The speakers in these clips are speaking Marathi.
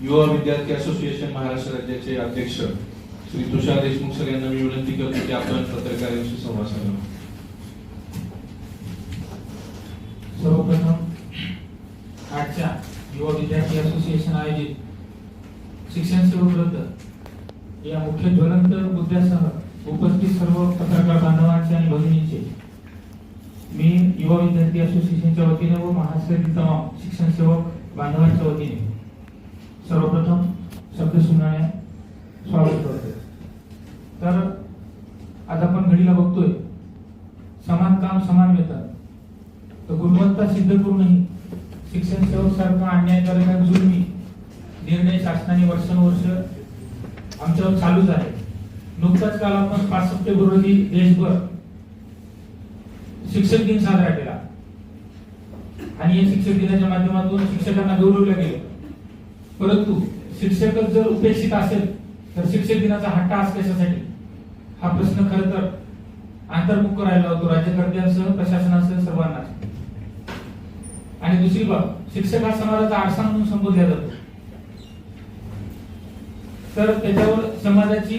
युवा विद्यार्थी असोसिएशन महाराष्ट्र राज्याचे अध्यक्ष श्री तुषार देशमुख सर यांना मी विनंती करतो की आपण पत्रकारांशी संवाद साधावा सर्वप्रथम आजच्या युवा विद्यार्थी असोसिएशन आयोजित शिक्षण सेवा रद्द या मुख्य ज्वलंत मुद्द्यासह उपस्थित सर्व पत्रकार बांधवांचे आणि भगिनींचे मी युवा विद्यार्थी असोसिएशनच्या वतीने व महाराष्ट्रातील तमाम शिक्षण सेवक बांधवांच्या वतीने सर्वप्रथम शब्द सुनाने स्वागत करतो तर आज आपण घडीला बघतोय समान काम समान वेतन तर गुणवत्ता सिद्ध करूनही शिक्षण सेवक सारखा अन्यायकारक आणि जुलमी निर्णय शासनाने वर्षानुवर्ष आमच्यावर चालूच आहे. नुकताच काल आपण पाच सप्टेंबर रोजी देशभर शिक्षक दिन साजरा केला. आणि या शिक्षक दिनाच्या माध्यमातून शिक्षकांना गौरवलं गेलं. परंतु शिक्षकच जर उपेक्षित असेल तर शिक्षक दिनाचा हट्टा आज कशासाठी? हा प्रश्न खर तर अंतर्मुख करायला होतो राज्यकर्त्यांसह प्रशासनासह सर्वांना आणि दुसरी बाब शिक्षक हा समाजाचा आरसा म्हणून संबोधला जातो. तर त्याच्यावर समाजाची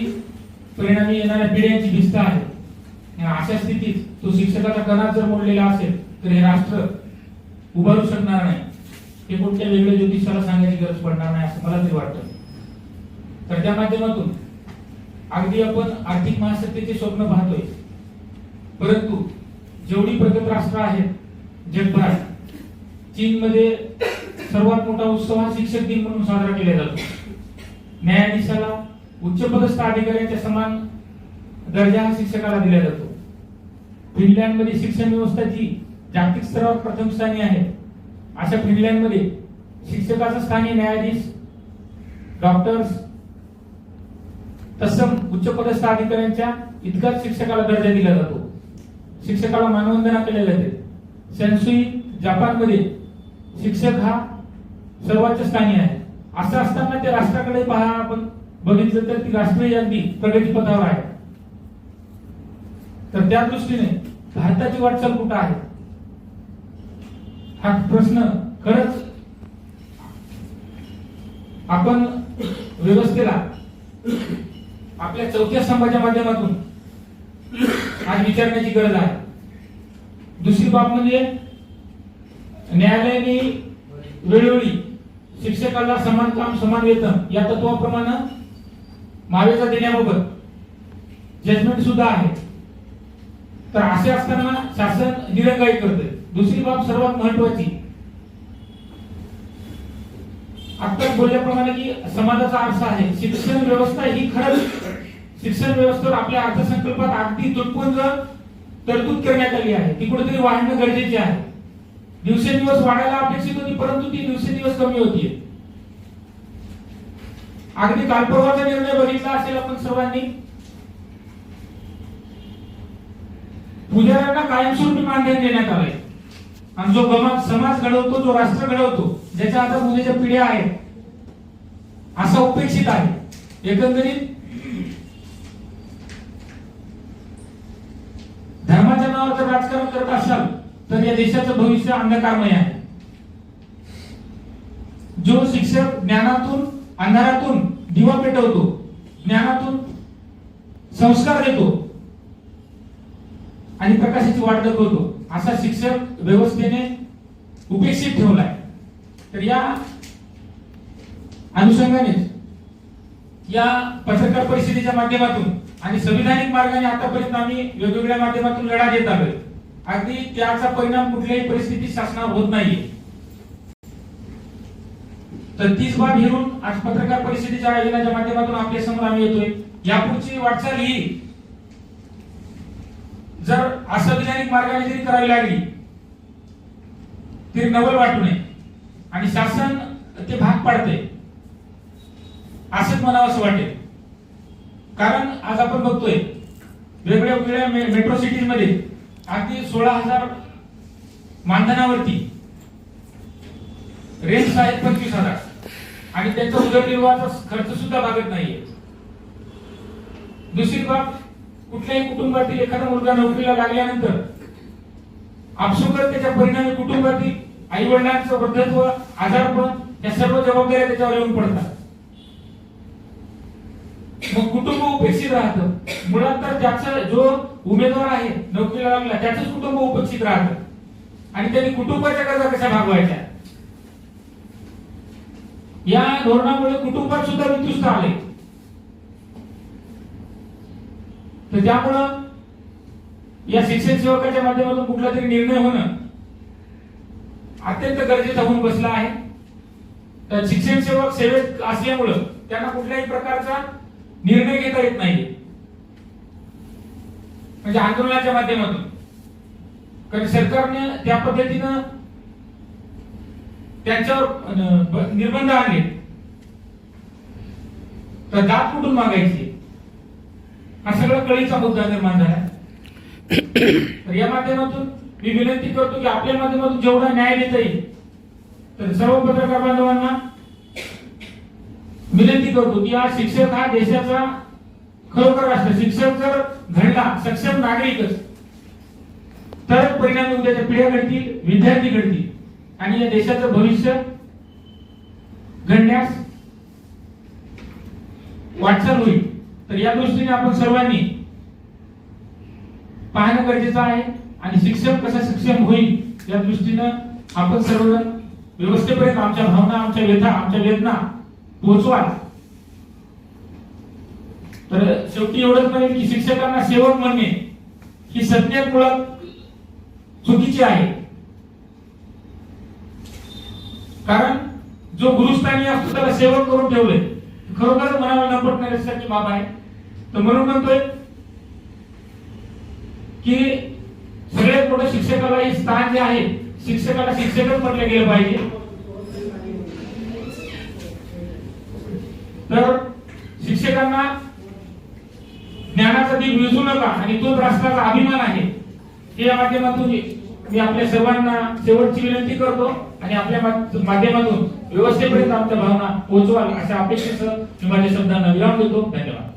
परिणामी येणाऱ्या पिढ्यांची भिस्त आहे. अशा स्थितीत तो शिक्षकाचा कणा जर मोडलेला असेल तर हे राष्ट्र उभारू शकणार नाही. हे कुठल्या वेगळ्या ज्योतिषाला सांगायची गरज पडणार नाही असं मला तरी वाटतं. तर त्या माध्यमातून अगदी आपण आर्थिक महासत्तेचे स्वप्न पाहतोय. परंतु जेवढी प्रगत राष्ट्र आहेत जगभरात चीनमध्ये सर्वात मोठा उत्सव हा शिक्षक दिन म्हणून साजरा केला जातो. न्यायाधीशाला उच्चपदस्थ अधिकाऱ्यांच्या समान दर्जा हा शिक्षकाला दिला जातो. फिनलँडमध्ये शिक्षण व्यवस्था जी जागतिक स्तरावर प्रथम स्थानी आहे अशा फिनलँडमध्ये शिक्षकाचं स्थानीय न्यायाधीश डॉक्टर्स तत्सम उच्चपदस्थ अधिकाऱ्यांच्या इतकाच शिक्षकाला दर्जा दिला जातो. शिक्षकाला मानवंदना केल्या जाते सेन्सुई जपानमध्ये शिक्षक हा सर्वोच्च स्थानी आहे. असं असताना त्या राष्ट्राकडे पहा आपण बघितलं तर ती राष्ट्रीय अगदी प्रगतीपथावर आहे. तर त्या दृष्टीने भारताची वाटचाल कुठं आहे? हा प्रश्न खरंच आपण व्यवस्थेला आपल्या चौथ्या स्तंभाच्या माध्यमातून आज विचारण्याची गरज आहे. दुसरी बाब म्हणजे न्यायालयाने वेळोवेळी शिक्षकाला समान काम समान वेतन या तत्वाप्रमाणे मावेचा देण्याबाबत जजमेंट सुद्धा आहे. तर असे असताना शासन दिरंगाई करते दुसरी बाब सर्वात महत्वाची. आता बोलल्याप्रमाणे की समाजाचा आरसा आहे. शिक्षण व्यवस्था ही खरंच शिक्षण व्यवस्थेवर आपल्या अर्थसंकल्पात अगदी तुटपुंज तरतूद करण्यात आली आहे ती कुठेतरी वाढणं गरजेचे आहे. दिवसेंदिवस वाढायला अपेक्षित होती परंतु ती दिवसेंदिवस कमी होतीये. अगदी कालपर्वाचा निर्णय बघितला असेल आपण सर्वांनी. पुजाऱ्यांना कायमस्वरूपी मानधन देण्यात आलंय. आणि जो समाज घडवतो जो राष्ट्र घडवतो ज्याच्या आता मुलीच्या पिढ्या आहेत असा उपेक्षित आहे. एकंदरीत धर्माच्या नावावर जर राजकारण करत असाल तर या देशाचं भविष्य अंधकारमय आहे. जो शिक्षक ज्ञानातून अंधारातून दिवा पेटवतो ज्ञानातून संस्कार देतो आणि प्रकाशाची वाट दाखवतो असा शिक्षक व्यवस्थेने उपेक्षित ठेवलाय. तर या अनुषंगाने या पत्रकार परिषदेच्या माध्यमातून आणि संविधानिक मार्गाने आतापर्यंत आम्ही वेगवेगळ्या माध्यमातून लढा देत आलोय. अगदी त्याचा परिणाम कुठल्याही परिस्थितीत शासनावर होत नाहीये. तर तीच बाब घेऊन आज पत्रकार परिषदेच्या आयोजनाच्या माध्यमातून आपल्यासमोर आम्ही येतोय. यापुढची वाटचाल ही जर असंविधानिक मार्गाने जरी करावी लागली तरी नवल वाटू नये. आणि शासन ते भाग पाडते. असंच म्हणावं असं वाटेल. कारण आज आपण बघतोय वेगवेगळ्या वेगळ्या मेट्रो सिटीजमध्ये अगदी सोळा हजार मानधनावरती रेंज आहेत पंचवीस हजार. आणि त्यांचा उदरनिर्वाहाचा खर्च सुद्धा भागत नाहीये. दुसरी बाब कुठल्याही कुटुंबातील एखादा मुलगा नोकरीला लागल्यानंतर आपसुकच त्याच्या परिणामी कुटुंबातील आई वडिलांचं वृद्धत्व आजारपण या सर्व जबाबदाऱ्या त्याच्यावर येऊन पडतात. मग कुटुंब उपेक्षित राहतं. मुळात तर ज्याचा जो उमेदवार आहे नोकरीला लागला त्याचंच कुटुंब उपेक्षित राहतं. आणि त्यांनी कुटुंबाच्या गरजा कशा भागवायच्या? या धोरणामुळे कुटुंबात सुद्धा वितुष्ट आले तर त्यामुळं या शिक्षण सेवकाच्या माध्यमातून कुठला तरी निर्णय होणं अत्यंत गरजेचं होऊन बसला आहे. तर शिक्षण सेवक सेवेत असल्यामुळं त्यांना कुठल्याही प्रकारचा निर्णय घेता येत नाही म्हणजे आंदोलनाच्या माध्यमातून. कारण सरकारने त्या पद्धतीनं त्यांच्यावर अं, निर्बंध आणले. तर दात कुठून मागायचे? हा सगळा कळीचा मुद्दा निर्माण झाला. तर या माध्यमातून मी विनंती करतो की आपल्या माध्यमातून जेवढा न्याय देता येईल तर सर्व पत्रकार बांधवांना विनंती करतो की हा शिक्षक हा देशाचा खरोखर राष्ट्र. शिक्षक जर घडला सक्षम नागरिकच तर परिणामी उद्याच्या पिढ्या घडतील विद्यार्थी घडतील आणि या देशाचं भविष्य घडण्यास वाटचाल होईल. तर या दृष्टीने आपण सर्वांनी पाहणं गरजेचं आहे आणि शिक्षक कसं सक्षम होईल या दृष्टीनं आपण सर्वजण व्यवस्थेपर्यंत आमच्या भावना आमच्या व्यथा आमच्या वेदना पोहोचवा तर शेवटी एवढंच म्हणेल की शिक्षकांना सेवक म्हणणे ही संज्ञा मुळात चुकीची आहे. कारण जो गुरुस्थानी असतो त्याला सेवक करून ठेवले खरोखरच मनाला न पटणाऱ्यासारखी बाब आहे. तर म्हणून म्हणतोय की सगळ्यात मोठं शिक्षकाला हे स्थान जे आहे शिक्षकाला शिक्षकच म्हटलं गेलं पाहिजे. तर शिक्षकांना ज्ञानाचा दीप विजू नका आणि तोच राष्ट्राचा अभिमान आहे. हे या माध्यमातून मी आपल्या सर्वांना शेवटची विनंती करतो आणि आपल्या माध्यमातून व्यवस्थेपर्यंत आमच्या भावना पोहोचवाल अशा अपेक्षेसह मी माझ्या शब्दांना विराम देतो. धन्यवाद.